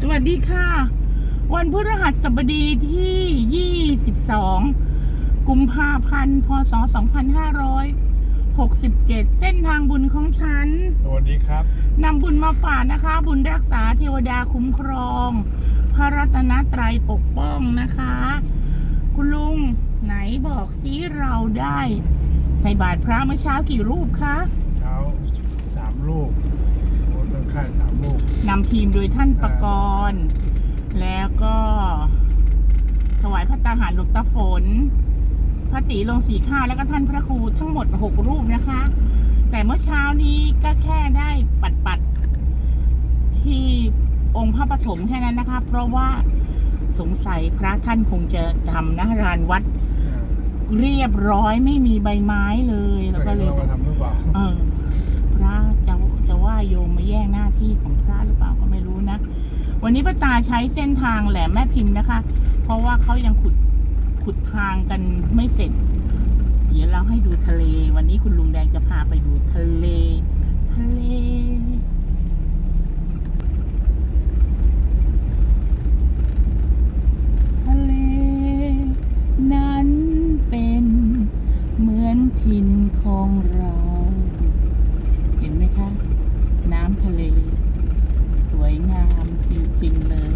สวัสดีค่ะ วันพฤหัสบดีที่ 22 กุมภาพันธ์ พศ 2567 เส้นทางบุญของฉัน สวัสดีครับนำบุญมาฝากนะคะ บุญรักษาเทวดาคุ้มครอง พระรัตนตรัยปกป้องนะคะ คุณลุงไหนบอกซิเราได้ ใส่บาตรพระเมื่อเช้ากี่รูปคะ เช้าสามลูกโอนต้อง ค่ายสามลูกนำทีมโดยท่านประกรณ์แล้วก็ถวายพระตาหารหลวงตาฝน พระตีลงสีข้าวแล้วก็ท่านพระครูทั้งหมดหกรูปนะคะ แต่เมื่อเช้านี้ก็แค่ได้ปัดปัดๆที่องค์พระปฐมแค่นั้นนะคะ เพราะว่าสงสัยพระท่านคงจะทำนะรานวัดเรียบร้อยไม่มีใบไม้เลยแล้วก็ก็เลเลยยมาทำหรือเปล่าเออ พระจะจะว่า โยมมาแย่งหน้าที่ของพระหรือเปล่าก็ไม่รู้นะ วันนี้ป้าตาใช้เส้นทางแหลมแม่พิมพ์นะคะ เพราะว่าเขายังขุดขุดทางกันไม่เสร็จ เดี๋ยวเราให้ดูทะเล วันนี้คุณลุงแดงจะพาไปดูทะเล ทะเลทะเลนั้นเป็นเหมือนถิ่นของเรา เห็นไหมคะ น้ำทะเล สวย งามจริงๆเลย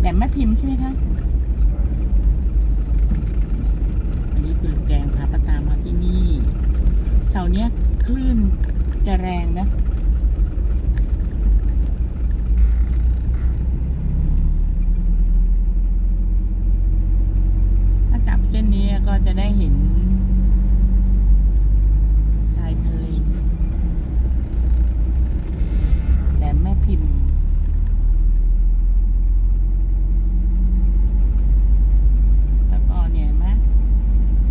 แต่แม่พิมพ์ใช่ไหมคะวันนี้คุณลุงแดงพาปตามาที่นี่แถวเนี้ยคลื่นจะแรงนะถ้าจับเส้นนี้ก็จะได้เห็น ชายทะเล แหลมแม่พิมพ์ แล้วก็เนี่ยเห็นไหม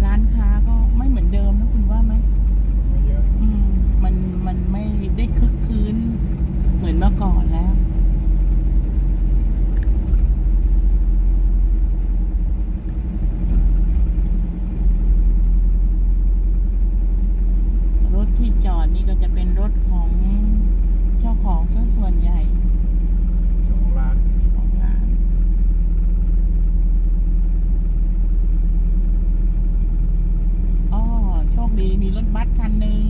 ร้านค้าก็ไม่เหมือนเดิมนะคุณว่าไหม ไม่เยอะ อืม มันมันไม่ได้คึกคืนเหมือนเมื่อก่อนแล้ว รถที่จอดนี่ก็จะเป็นรถของเจ้าของซะส่วนใหญ่ เจ้าของร้าน ของร้านอ้อโชค ดีมีรถบัสคันหนึ่ง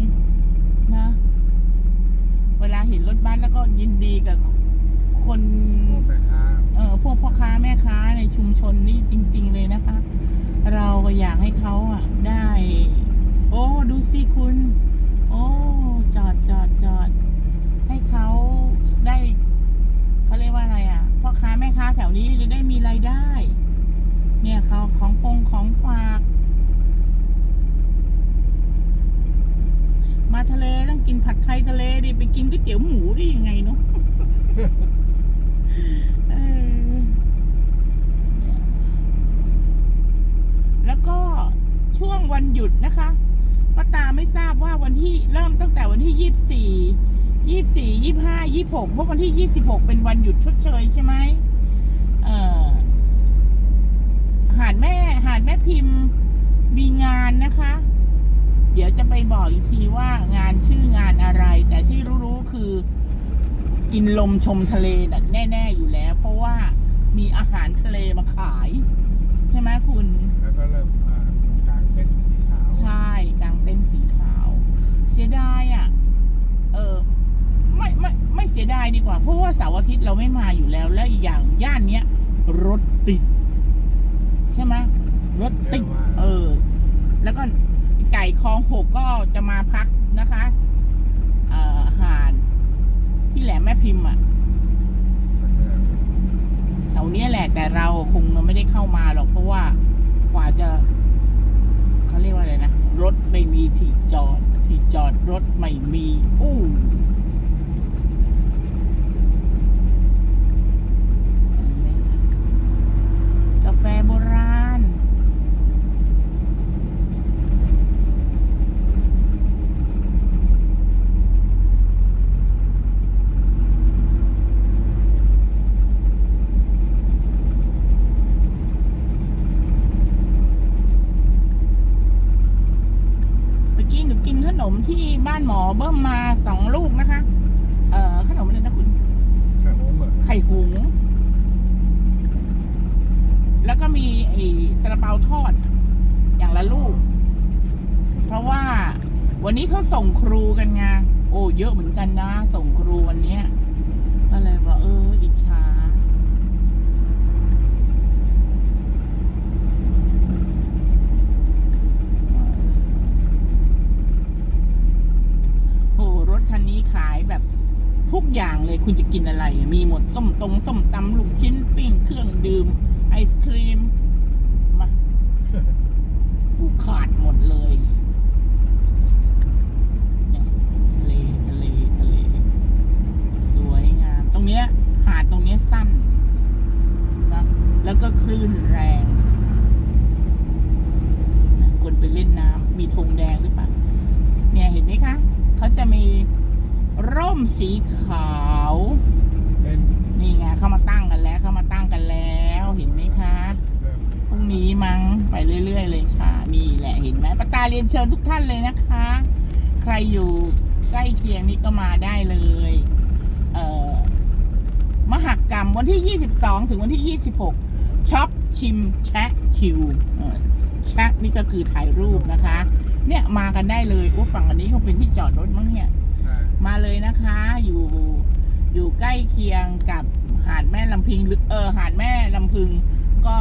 นะ เวลาเห็นรถบัสแล้วก็ยินดีกับคนพวกแม่ค้าเออพวกพ่อค้าแม่ค้าในชุมชนนี่จริง ๆ เลยนะคะ เราก็อยากให้เขาอะ ได้ โอ้ดูสิคุณ โอ้จอดจอดจอดให้เขาได้เขาเรียกว่าอะไรอะพ่อค้าแม่ค้าแถวนี้จะได้มีรายได้ เนี่ยเขาของฟงของฝาก มาทะเลต้องกินผัดไทยทะเลดิไปกินก๋วยเตี๋ยวหมูได้ยังไงเนาะแล้วก็ช่วงวันหยุดนะคะป้าตาไม่ทราบว่าวันที่เริ่มตั้งแต่วันที่ยี่สี่ยี่สี่ยี่ห้ายี่หกเพราะวันที่ยี่สิบหกเป็นวันหยุดชดเชยใช่ไหมเออหาดแม่หาดแม่พิมพ์มีงานนะคะ เดี๋ยวจะไปบอกอีกทีว่างานชื่องานอะไร แต่ที่รู้ๆคือ กินลมชมทะเลน่ะแน่ ๆ อยู่แล้ว เพราะว่ามีอาหารทะเลมาขาย ใช่ไหมคุณ แล้วก็เริ่มมากางเต็นท์สีขาวใช่กลางเต็นท์สีขาว เสียดายอะ เออไม่ไม่ไม่เสียดายดีกว่า เพราะว่าเสาร์อาทิตย์เราไม่มาอยู่แล้ว แล้วอีกอย่างย่านเนี้ยรถติด ใช่ไหมรถติด เออ แล้วก็ ไก่คลองหกก็จะมาพักนะคะเอ่อหาดที่แหลมแม่พิมพ์อะแถวเนี้ยแหละแต่เราคงไม่ได้เข้ามาหรอกเพราะว่ากว่าจะเขาเรียกว่าอะไรนะ รถไม่มีที่จอด ที่จอดรถไม่มี อู้ บ้านหมอเบิ้มมาสองลูกนะคะ เอ่อขนมอะไรนะคุณไข่หงก์งแล้วก็มีไอ้ซาลาเปาทอด อย่างละลูก เพราะว่าวันนี้เขาส่งครูกันไงโอ้เยอะเหมือนกันนะ ส่งครูวันนี้ยก็เลยบอกเอออิจฉา เลยคุณจะกินอะไร มีหมดส้มตรงส้มตำลูกชิ้นปิ้งเครื่องดื่ม ไอศครีม มากูขาดหมดเลยทะเลทะเลทะเล สวยงาม ตรงเนี้ย หาดตรงเนี้ยสั้นนะแล้วก็คลื่นแรงควรไปเล่นน้ำมีธงแดงหรือเปล่าเนี่ยเห็นไหมคะ เขาจะมีร่มสีขาว เป็น นี่ไงเข้ามาตั้งกันแล้ว เข้ามาตั้งกันแล้ว เห็นไหมคะ เริ่ม พรุ่ง นี้มั้งไปเรื่อย ๆ เลยค่ะ นี่แหละเห็นไหมป้าตาเรียนเชิญทุกท่านเลยนะคะ ใครอยู่ใกล้เคียงนี่ก็มาได้เลย เอ่อมหกรรมวันที่ 22 ถึงวันที่ 26ช็อปชิมแชะชิวเออแชะนี่ก็คือถ่ายรูปนะคะ เนี่ยมากันได้เลยโอ้ฝั่งอันนี้คงเป็นที่จอดรถมั้งเนี่ยใช่มาเลยนะคะ อยู่อยู่ใกล้เคียงกับหาดแม่ลำพิงหรือเออหาดแม่ลำพึงก็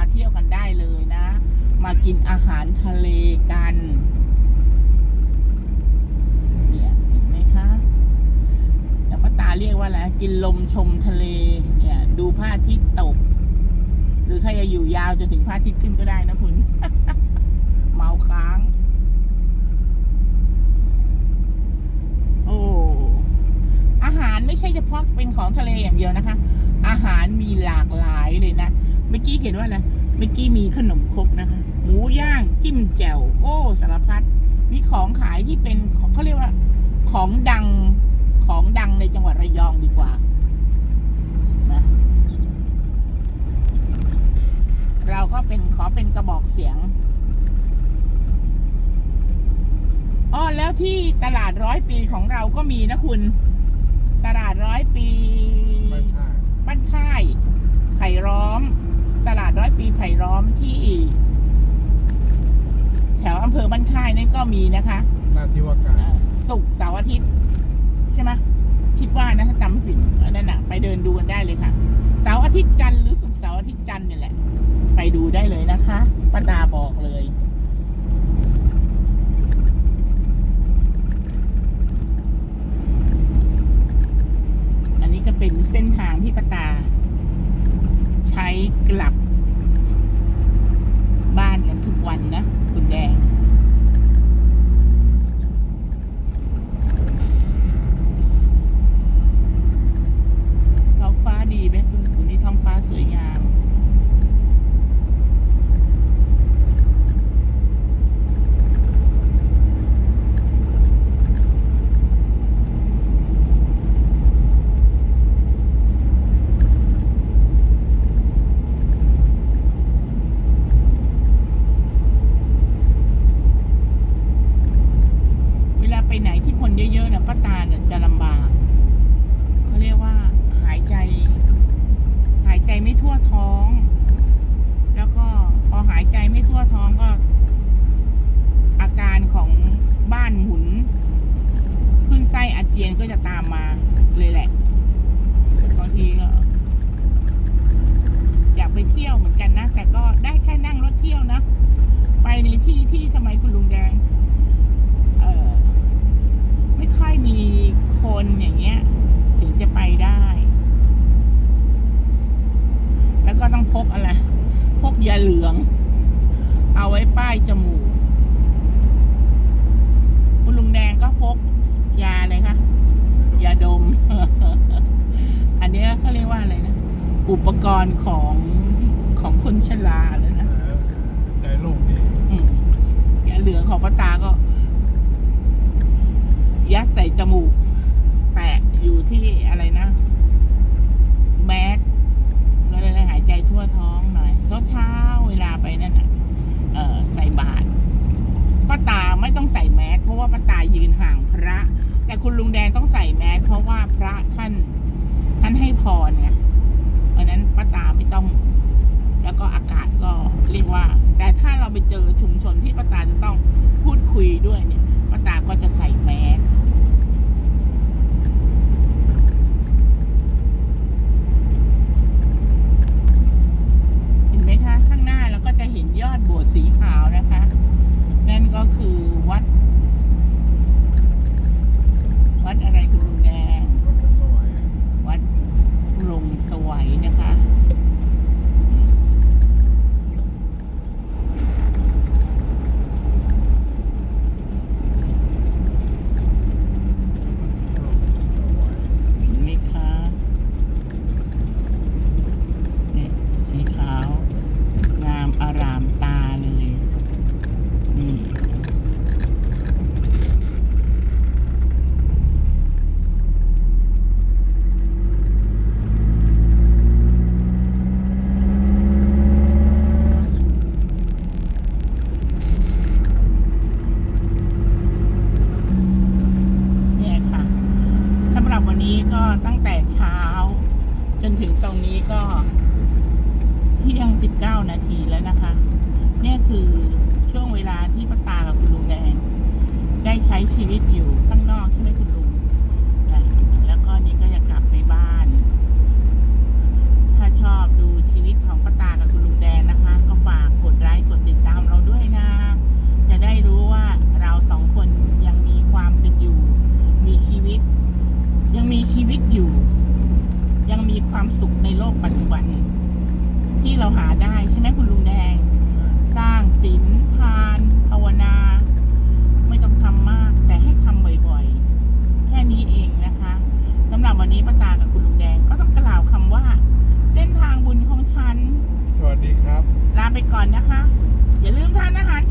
มาเที่ยวกันได้เลยนะ มากินอาหารทะเลกันเนี่ยเห็นไหมคะแต่ป้าตาเรียกว่าอะไรกินลมชมทะเล เนี่ย ดูพระอาทิตย์ตก หรือใครจะอยู่ยาวจนถึงพระอาทิตย์ขึ้นก็ได้นะคุณเมาค้างโอ้อาหารไม่ใช่เฉพาะเป็นของทะเลอย่างเดียวนะคะ อาหารมีหลากหลายเลยนะ เมื่อกี้เห็นว่าอะไร เมื่อกี้มีขนมครกนะคะ หมูย่าง จิ้มแจ่ว โอ้ สารพัด มีของขายที่เป็นของเขาเรียกว่า ของดัง ของดังในจังหวัดระยองดีกว่านะเราก็เป็นขอเป็นกระบอกเสียงอ๋อแล้วที่ตลาดร้อยปีของเราก็มีนะคุณ ตลาดร้อยปีไม่ใช่บ้านค่ายไผ่ล้อม ตลาดร้อยปีไผ่ล้อมที่ แถวอำเภอบ้านค่ายนั่นก็มีนะคะหน้าที่ว่าการเอ่อศุกร์เสาร์อาทิตย์ ใช่ไหมคิดว่านะถ้าจำไม่ผิดอันนั้นน่ะไปเดินดูกันได้เลยค่ะ เสาร์อาทิตย์จันทร์หรือศุกร์เสาร์อาทิตย์จันทร์เนี่ยแหละ ไปดูได้เลยนะคะป้าตาบอกเลย อันนี้ก็เป็นเส้นทางที่ป้าตาใช้ กลับบ้านกันทุกวันนะ คุณแดง ท้องฟ้าดีไหมคุณคุณนี่ท้องฟ้าสวยงาม เวลาไปไหนที่คนเยอะๆเนี่ยป้าตาเนี่ยจะลำบาก เขาเรียกว่าหายใจ หายใจไม่ทั่วท้อง แล้วก็พอหายใจไม่ทั่วท้องก็ อาการของบ้านหมุน ขึ้นไส้อาเจียนก็จะตามมาเลยแหละบางทีก็อยากไปเที่ยวเหมือนกันนะ แต่ก็ได้แค่นั่งรถเที่ยวนะ ไปในที่ที่ทำไมคุณลุงแดง เออไม่ค่อยมีคนอย่างเงี้ย ถึงจะไปได้ แล้วก็ต้องพกอะไร พกยาเหลือง เอาไว้ป้ายจมูก คุณลุงแดงก็พกยาอะไรคะ ยาดม อันเนี้ยเขาเรียกว่าอะไรนะ อุปกรณ์ของของคนชราแล้วนะใจโลกดีอืมยาเหลืองของป้าตาก็ ยัดใส่จมูก แปะอยู่ที่อะไรนะ แมสก็เลยหายใจทั่วท้องหน่อยเช้าเช้าเวลาไปนั่นน่ะ เออใส่บาตรป้าตาไม่ต้องใส่แมสเพราะว่าป้าตายืนห่างพระ แต่คุณลุงแดงต้องใส่แมสเพราะว่าพระท่านท่านให้พรเนี่ย เพราะฉะนั้นป้าตาไม่ต้อง แล้วก็อากาศก็เรียกว่า แต่ถ้าเราไปเจอชุมชนที่ป้าตาจะต้องพูดคุยด้วยเนี่ยป้าตาก็จะใส่แมสเห็นไหมคะ ข้างหน้าเราก็จะเห็นยอดโบสถ์สีขาวนะคะ นั่นก็คือวัด วัดอะไรคุณลุงแดง ก็เป็นสวัย วัดลงสวัยนะคะ เห็นไหมคะเนี่ยสีขาว งามอารามตาเลย นี่ เนี่ยค่ะสำหรับวันนี้ก็ตั้งแต่เช้า จนถึงตรงนี้ก็เที่ยง 19 นาทีแล้วนะคะ เนี่ยคือช่วงเวลาที่ป้าตากับคุณลุงแดง ได้ใช้ชีวิตอยู่ข้างนอกใช่ไหมคุณลุงแล้วก็นี่ก็จะกลับไปบ้าน ถ้าชอบดูชีวิตของป้าตากับคุณลุงแดงนะคะ ก็ฝากกดไลค์กดติดตามเราด้วยนะ จะได้รู้ว่าเราสองคนยังมีความเป็นอยู่ มีชีวิต ยังมีชีวิตอยู่ ยังมีความสุขในโลกปัจจุบัน ที่เราหาได้ใช่ไหมคุณลุงแดง สร้างศีลทานภาวนา ไม่ต้องทำมาก แต่ให้ทำบ่อยๆ แค่นี้เองนะคะสำหรับวันนี้ป้าตากับคุณลุงแดงก็ต้องกล่าวคำว่า เส้นทางบุญของฉัน สวัสดีครับ ลาไปก่อนนะคะ อย่าลืมทานอาหาร